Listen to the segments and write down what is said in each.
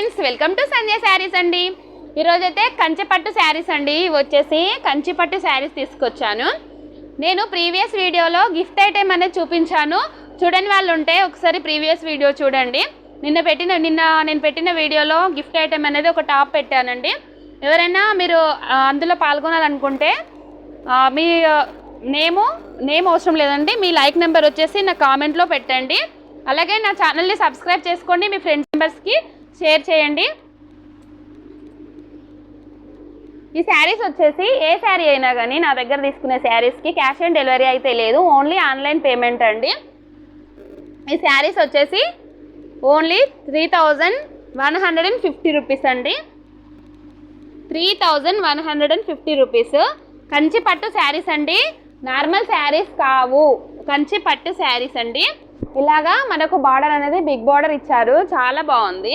Friends welcome to Sandhya saris అండి. ఈరోజు అయితే కంచిపట్టు శారీస్ అండి. వచ్చేసి కంచిపట్టు శారీస్ తీసుకొచ్చాను. నేను ప్రీవియస్ వీడియోలో గిఫ్ట్ ఐటెం అనేది చూపించాను. చూడని వాళ్ళు ఉంటే ఒకసారి ప్రీవియస్ వీడియో చూడండి. నిన్న పెట్టిన నిన్న నేను పెట్టిన వీడియోలో గిఫ్ట్ ఐటెం అనేది ఒక టాప్ పెట్టానండి. ఎవరైనా మీరు అందులో పాల్గొనాలనుకుంటే మీ నేము నేమ్ అవసరం లేదండి. మీ లైక్ నెంబర్ వచ్చేసి నా కామెంట్లో పెట్టండి. అలాగే నా ఛానల్ని సబ్స్క్రైబ్ చేసుకోండి. మీ ఫ్రెండ్స్ మెంబర్స్కి షేర్ చేయండి. ఈ శారీస్ వచ్చేసి ఏ శారీ అయినా కానీ నా దగ్గర తీసుకునే శారీస్కి క్యాష్ ఆన్ డెలివరీ అయితే లేదు. ఓన్లీ ఆన్లైన్ పేమెంట్ అండి. ఈ శారీస్ వచ్చేసి only three thousand one hundred and fifty rupees అండి. Three thousand one hundred and fifty rupees. Kanchi పట్టు శారీస్ అండి. నార్మల్ శారీస్ కావు. కంచి పట్టు శారీస్ అండి. ఇలాగా మనకు బార్డర్ అనేది బిగ్ బార్డర్ ఇచ్చారు. చాలా బాగుంది.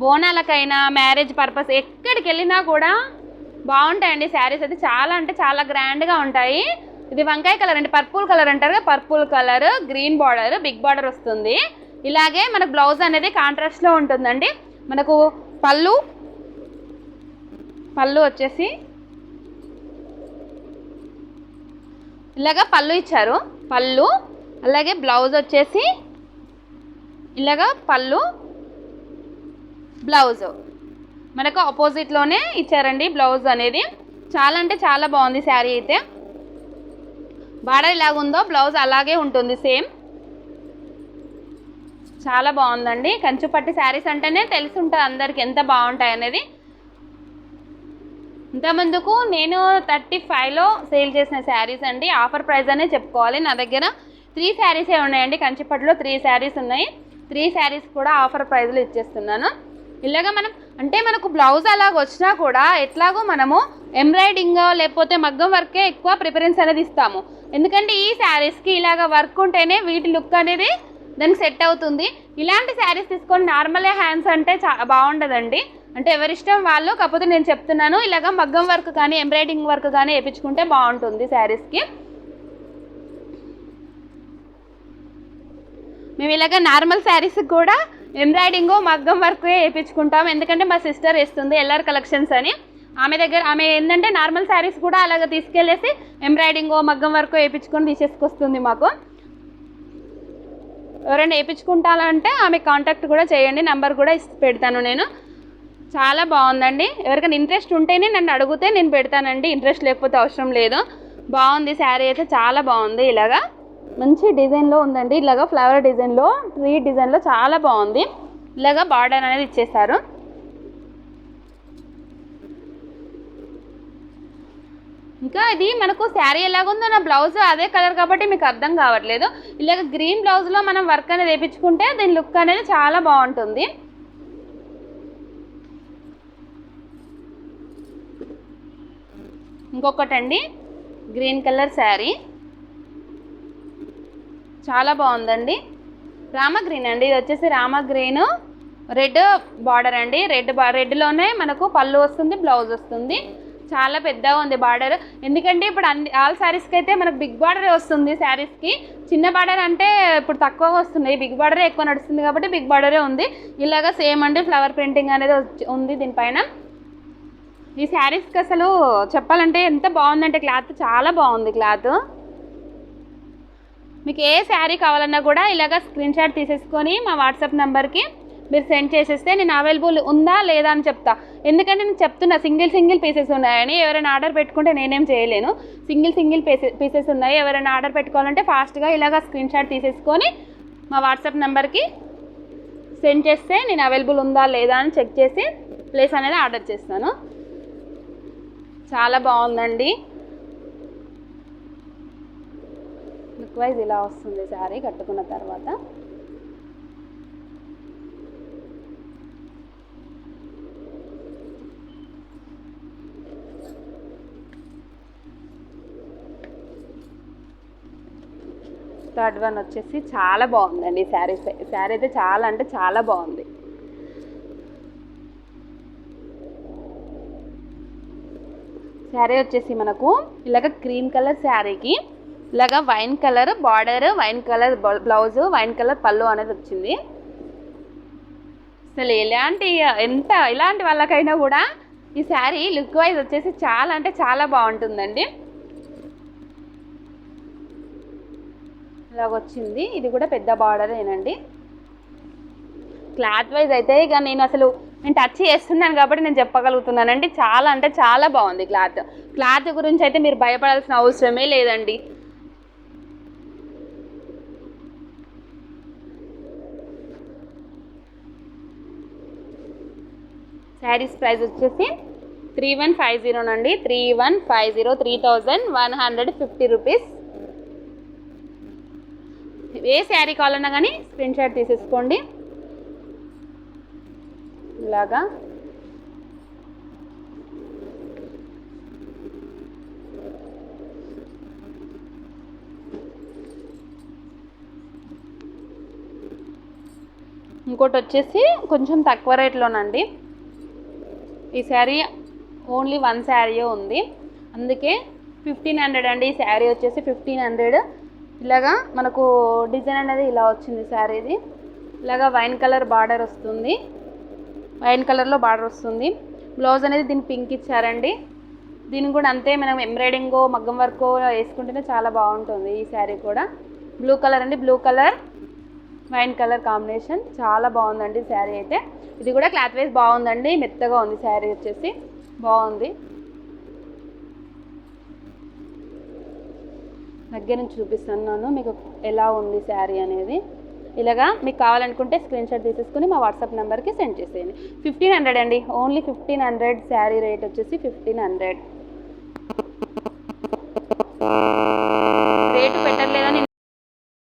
బోనాలకైనా మ్యారేజ్ పర్పస్ ఎక్కడికి వెళ్ళినా కూడా బాగుంటాయండి శారీస్ అయితే. చాలా అంటే చాలా గ్రాండ్గా ఉంటాయి. ఇది వంకాయ కలర్ అండి. పర్పుల్ కలర్ అంటారు కదా purple colour green border big border వస్తుంది. ఇలాగే మనకు బ్లౌజ్ అనేది కాంట్రాస్ట్లో ఉంటుందండి. మనకు పళ్ళు పళ్ళు వచ్చేసి ఇలాగ పళ్ళు ఇచ్చారు. పళ్ళు అలాగే బ్లౌజ్ వచ్చేసి ఇలాగ పళ్ళు బ్లౌజ్. మనకు ఆపోజిట్లోనే ఇచ్చారండి బ్లౌజ్ అనేది. చాలా అంటే చాలా బాగుంది శారీ అయితే. బాడ ఎలాగుందో బ్లౌజ్ అలాగే ఉంటుంది సేమ్. చాలా బాగుందండి. కంచుపట్టి శారీస్ అంటేనే తెలిసి ఉంటుంది అందరికి ఎంత బాగుంటాయి అనేది. ఇంతమందుకు నేను థర్టీ ఫైవ్లో సేల్ చేసిన శారీస్ అండి. ఆఫర్ ప్రైస్ అనే చెప్పుకోవాలి. నా దగ్గర త్రీ శారీసే ఉన్నాయండి. కంచిపట్టులో త్రీ శారీస్ ఉన్నాయి. త్రీ శారీస్ కూడా ఆఫర్ ప్రైస్లో ఇచ్చేస్తున్నాను. ఇలాగ మనం అంటే మనకు బ్లౌజ్ అలాగ వచ్చినా కూడా ఎట్లాగో మనము ఎంబ్రాయిడింగ్ లేకపోతే మగ్గం వర్కే ఎక్కువ ప్రిఫరెన్స్ అనేది ఇస్తాము. ఎందుకంటే ఈ శారీస్కి ఇలాగ వర్క్ ఉంటేనే వీటి లుక్ అనేది దానికి సెట్ అవుతుంది. ఇలాంటి శారీస్ తీసుకొని నార్మల్ హ్యాండ్స్ అంటే చా బాగుండదండి. అంటే ఎవరిష్టం వాళ్ళు కాకపోతే నేను చెప్తున్నాను ఇలాగ మగ్గం వర్క్ కానీ ఎంబ్రాయిడింగ్ వర్క్ కానీ వేయించుకుంటే బాగుంటుంది శారీస్కి మేము ఇలాగ నార్మల్ శారీస్కి కూడా ఎంబ్రాయిడింగ్ మగ్గం వర్క్ వేయించుకుంటాం. ఎందుకంటే మా సిస్టర్ వేస్తుంది ఎల్ఆర్ కలెక్షన్స్ అని. ఆమె దగ్గర ఆమె ఏంటంటే నార్మల్ శారీస్ కూడా అలాగ తీసుకెళ్ళేసి ఎంబ్రాయిడింగ్ మగ్గం వర్క్ వేయించుకొని తీసేసుకొస్తుంది మాకు. ఎవరైనా వేయించుకుంటానంటే ఆమె కాంటాక్ట్ కూడా చేయండి నెంబర్ కూడా పెడతాను నేను. చాలా బాగుందండి. ఎవరికైనా ఇంట్రెస్ట్ ఉంటేనే నన్ను అడిగితే నేను పెడతానండి. ఇంట్రెస్ట్ లేకపోతే అవసరం లేదు. బాగుంది శారీ అయితే చాలా బాగుంది ఇలాగా. మంచి డిజైన్లో ఉందండి. ఇలాగ ఫ్లవర్ డిజైన్లో ట్రీ డిజైన్లో చాలా బాగుంది. ఇలాగా బార్డర్ అనేది ఇచ్చేసారు. ఇంకా ఇది మనకు శారీ ఎలాగుందో నా బ్లౌజ్ అదే కలర్ కాబట్టి మీకు అర్థం కావట్లేదు. ఇలాగ గ్రీన్ బ్లౌజ్లో మనం వర్క్ అనేది వేయించుకుంటే దీని లుక్ అనేది చాలా బాగుంటుంది. ఇంకొకటండి గ్రీన్ కలర్ శారీ. చాలా బాగుందండి. రామ గ్రీన్ అండి. ఇది వచ్చేసి రామ గ్రీన్ రెడ్ బార్డర్ అండి. రెడ్ బా రెడ్లోనే మనకు పళ్ళు వస్తుంది బ్లౌజ్ వస్తుంది. చాలా పెద్దగా ఉంది బార్డర్. ఎందుకంటే ఇప్పుడు అన్ని ఆల్ శారీస్కి అయితే మనకు బిగ్ బార్డరే వస్తుంది శారీస్కి. చిన్న బార్డర్ అంటే ఇప్పుడు తక్కువగా వస్తున్నాయి. బిగ్ బార్డరే ఎక్కువ నడుస్తుంది కాబట్టి బిగ్ బార్డరే ఉంది. ఇలాగా సేమ్ అండి. ఫ్లవర్ ప్రింటింగ్ అనేది వచ్చి- ఉంది దీనిపైన. ఈ శారీస్కి అసలు చెప్పాలంటే ఎంత బాగుందంటే క్లాత్. చాలా బాగుంది క్లాత్. మీకు ఏ శారీ కావాలన్నా కూడా ఇలాగ స్క్రీన్ షాట్ తీసేసుకొని మా వాట్సాప్ నెంబర్కి మీరు సెండ్ చేసేస్తే నేను అవైలబుల్ ఉందా లేదా అని చెప్తా. ఎందుకంటే నేను చెప్తున్నా సింగిల్ సింగిల్ పీసెస్ ఉన్నాయని. ఎవరైనా ఆర్డర్ పెట్టుకుంటే నేనేం చేయలేను. సింగిల్ సింగిల్ పీసెస్ పీసెస్ ఉన్నాయి. ఎవరైనా ఆర్డర్ పెట్టుకోవాలంటే ఫాస్ట్గా ఇలాగ స్క్రీన్ షాట్ తీసేసుకొని మా వాట్సాప్ నెంబర్కి సెండ్ చేస్తే నేను అవైలబుల్ ఉందా లేదా అని చెక్ చేసి ప్లేస్ అనేది ఆర్డర్ చేస్తాను. చాలా బాగుందండి. వైజ్ ఇలా వస్తుంది శారీ కట్టుకున్న తర్వాత. థర్డ్ వన్ వచ్చేసి చాలా బాగుందండి. శారీ శారీ అయితే చాలా అంటే చాలా బాగుంది. శారీ వచ్చేసి మనకు ఇలాగ క్రీమ్ కలర్ శారీకి ఇలాగా wine colour border wine colour blouse wine colour పళ్ళు అనేది వచ్చింది. అసలు ఎలాంటి ఎంత ఎలాంటి వాళ్ళకైనా కూడా ఈ శారీ లుక్ వైజ్ వచ్చేసి చాలా అంటే చాలా బాగుంటుందండి. ఇలాగ వచ్చింది. ఇది కూడా పెద్ద బార్డరేనండి క్లాత్ వైజ్ అయితే ఇక నేను అసలు నేను టచ్ చేస్తున్నాను కాబట్టి నేను చెప్పగలుగుతున్నానండి. చాలా అంటే చాలా బాగుంది క్లాత్. క్లాత్ గురించి అయితే మీరు భయపడాల్సిన అవసరమే లేదండి. శారీస్ ప్రైస్ వచ్చేసి three one five జీరోనండి three one five zero three thousand one hundred fifty rupees. ఏ శారీ కావాలన్నా కానీ స్క్రీన్ షాట్ తీసేసుకోండి. ఇలాగా. ఇంకోటి వచ్చేసి కొంచెం తక్కువ రేట్లోనండి. ఈ శారీ ఓన్లీ వన్ శారీయే ఉంది. అందుకే ఫిఫ్టీన్ హండ్రెడ్ అండి. ఈ శారీ వచ్చేసి ఫిఫ్టీన్ హండ్రెడ్. ఇలాగా మనకు డిజైన్ అనేది ఇలా వచ్చింది శారీది. ఇలాగా వైన్ కలర్ బార్డర్ వస్తుంది. వైన్ కలర్లో బార్డర్ వస్తుంది. బ్లౌజ్ అనేది దీన్ని పింక్ ఇచ్చారండి. దీన్ని కూడా అంతే మనం ఎంబ్రాయిడింగ్ మగ్గం వర్క్ వేసుకుంటేనే చాలా బాగుంటుంది ఈ శారీ కూడా. బ్లూ కలర్ అండి. Blue colour. Wine colour combination చాలా బాగుందండి శారీ అయితే. ఇది కూడా క్లాత్ వైజ్ బాగుందండి. మెత్తగా ఉంది శారీ వచ్చేసి. బాగుంది. దగ్గర నుంచి చూపిస్తున్నాను. మీకు ఎలా ఉంది శారీ అనేది. ఇలాగా మీకు కావాలనుకుంటే స్క్రీన్ షాట్ తీసేసుకుని మా వాట్సాప్ నెంబర్కి సెండ్ చేసేయండి. ఫిఫ్టీన్ హండ్రెడ్ అండి. Only fifteen hundred sari rate వచ్చేసి ఫిఫ్టీన్ హండ్రెడ్